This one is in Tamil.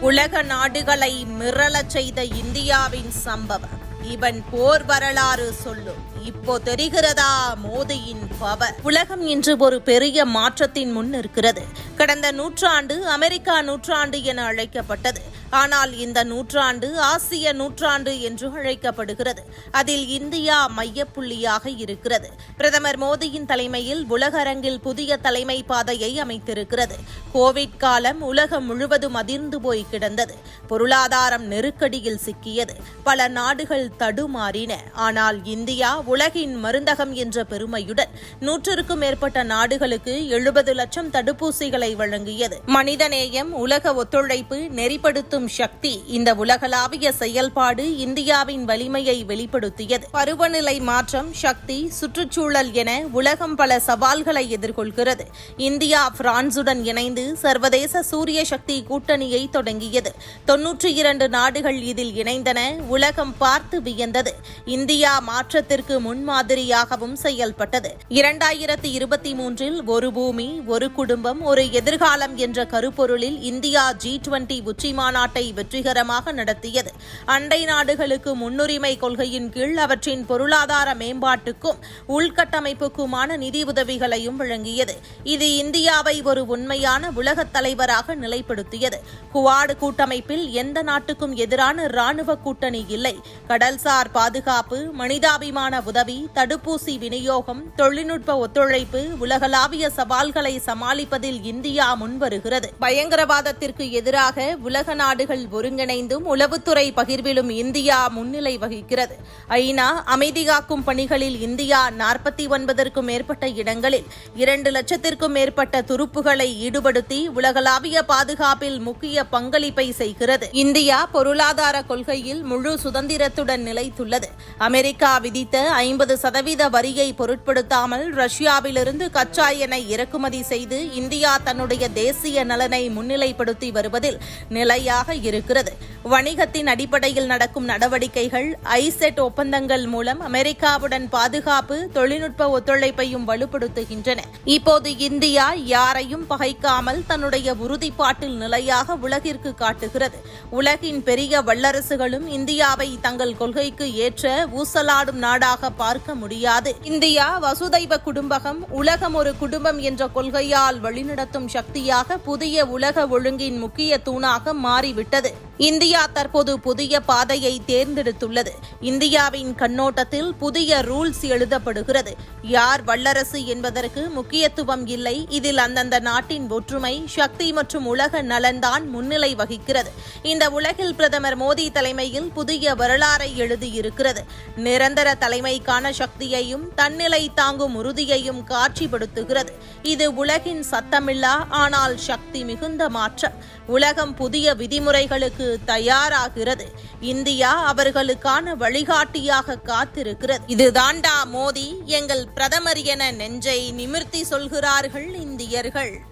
உலக நாடுகளை மிரளச் செய்த இந்தியாவின் சம்பவம். இவன் போர் வரலாறு சொல்லும். இப்போ தெரிகிறதா மோதியின் பவர்? உலகம் இன்று ஒரு பெரிய மாற்றத்தின் முன் இருக்கிறது கடந்த நூற்றாண்டு அமெரிக்கா நூற்றாண்டு என அழைக்கப்பட்டது. ஆனால் இந்த நூற்றாண்டு ஆசிய நூற்றாண்டு என்று அழைக்கப்படுகிறது. அதில் இந்தியா மையப்புள்ளியாக இருக்கிறது. பிரதமர் மோடியின் தலைமையில் உலகரங்கில் புதிய தலைமை பாதையை அமைத்திருக்கிறது. கோவிட் காலம் உலகம் முழுவதும் அதிர்ந்து போய் கிடந்தது. பொருளாதாரம் நெருக்கடியில் சிக்கியது. பல நாடுகள் தடுமாறின. ஆனால் இந்தியா உலகின் மருந்தகம் என்ற பெருமையுடன் நூற்றுக்கும் மேற்பட்ட நாடுகளுக்கு எழுபது லட்சம் தடுப்பூசிகளை வழங்கியது. மனிதநேயம் உலக ஒத்துழைப்பு நெறிப்படுத்தும் சக்தி. இந்த உலகளாவிய செயல்பாடு இந்தியாவின் வலிமையை வெளிப்படுத்தியது. பருவநிலை மாற்றம் சக்தி சுற்றுச்சூழல் என உலகம் பல சவால்களை எதிர்கொள்கிறது. இந்தியா பிரான்சுடன் இணைந்து சர்வதேச சூரிய சக்தி கூட்டணியை தொடங்கியது. தொன்னூற்றி இரண்டு நாடுகள் இதில் இணைந்தன. உலகம் பார்த்து வியந்தது. இந்தியா மாற்றத்திற்கு முன்மாதிரியாகவும் செயல்பட்டது. இரண்டாயிரத்தி இருபத்தி மூன்றில் ஒரு பூமி ஒரு குடும்பம் ஒரு எதிர்காலம் என்ற கருப்பொருளில் இந்தியா ஜி டுவெண்டி உச்சி மாநாட்டை வெற்றிகரமாக நடத்தியது. அண்டை நாடுகளுக்கு முன்னுரிமை கொள்கையின் கீழ் அவற்றின் பொருளாதார மேம்பாட்டுக்கும் உள்கட்டமைப்புக்குமான நிதி உதவிகளையும் வழங்கியது. இது இந்தியாவை ஒரு உண்மையான உலகத் தலைவராக நிலைப்படுத்தியது. குவாடு கூட்டமைப்பில் எந்த நாட்டுக்கும் எதிரான ராணுவ கூட்டணி இல்லை. கடல்சார் பாதுகாப்பு மனிதாபிமான உதவி தடுப்பூசி விநியோகம் தொழில்நுட்ப ஒத்துழைப்பு உலகளாவிய சவால்களை சமாளிப்பதில் இந்தியா முன்வருகிறது. பயங்கரவாதத்திற்கு எதிராக உலக நாடு நாடுகள் ஒருங்கிணைந்தும் உளவுத்துறை பகிர்விலும் இந்தியா முன்னிலை வகிக்கிறது. ஐநா அமைதிகாக்கும் பணிகளில் இந்தியா நாற்பத்தி ஒன்பதற்கும் மேற்பட்ட இடங்களில் இரண்டு லட்சத்திற்கும் மேற்பட்ட துருப்புகளை ஈடுபடுத்தி உலகளாவிய பாதுகாப்பில் முக்கிய பங்களிப்பை செய்கிறது. இந்தியா பொருளாதார கொள்கையில் முழு சுதந்திரத்துடன் நிலைத்துள்ளது. அமெரிக்கா விதித்த ஐம்பது சதவீத வரியை பொருட்படுத்தாமல் ரஷ்யாவிலிருந்து கச்சா எண்ணெய் இறக்குமதி செய்து இந்தியா தன்னுடைய தேசிய நலனை முன்னிலைப்படுத்தி வருவதில் நிலையாக இருக்கிறது. வணிகத்தின் அடிப்படையில் நடக்கும் நடவடிக்கைகள் ஐசெட் ஒப்பந்தங்கள் மூலம் அமெரிக்காவுடன் பாதுகாப்பு தொழில்நுட்ப ஒத்துழைப்பையும் வலுப்படுத்துகின்றன. இப்போது இந்தியா யாரையும் பகைக்காமல் தன்னுடைய உறுதிப்பாட்டில் நிலையாக உலகிற்கு காட்டுகிறது. உலகின் பெரிய வல்லரசுகளும் இந்தியாவை தங்கள் கொள்கைக்கு ஏற்ற ஊசலாடும் நாடாக பார்க்க முடியாது. இந்தியா வசுதைவ குடும்பகம் உலகம் ஒரு குடும்பம் என்ற கொள்கையால் வழிநடத்தும் சக்தியாக புதிய உலக ஒழுங்கின் முக்கிய தூணாக மாறிவிட்டது. இந்தியா தற்போது புதிய பாதையை தேர்ந்தெடுத்துள்ளது. இந்தியாவின் கண்ணோட்டத்தில் புதிய ரூல்ஸ் எழுதப்படுகிறது. யார் வல்லரசு என்பதற்கு முக்கியத்துவம் இல்லை. இதில் அந்தந்த நாட்டின் ஒற்றுமை சக்தி மற்றும் உலக நலன்தான் முன்னிலை வகிக்கிறது. இந்த உலகில் பிரதமர் மோடி தலைமையில் புதிய வரலாறை எழுதியிருக்கிறது. நிரந்தர தலைமைக்கான சக்தியையும் தன்னிலை தாங்கும் உறுதியையும் காட்சிப்படுத்துகிறது. இது உலகின் சத்தமில்லா ஆனால் சக்தி மிகுந்த மாற்றம். உலகம் புதிய விதிமுறைகளுக்கு தயாராகிறது. இந்தியா அவர்களுக்கான வழிகாட்டியாக காத்திருக்கிறது. இதுதாண்டா மோடி எங்கள் பிரதமர் என நெஞ்சை நிமிர்த்தி சொல்கிறார்கள் இந்தியர்கள்.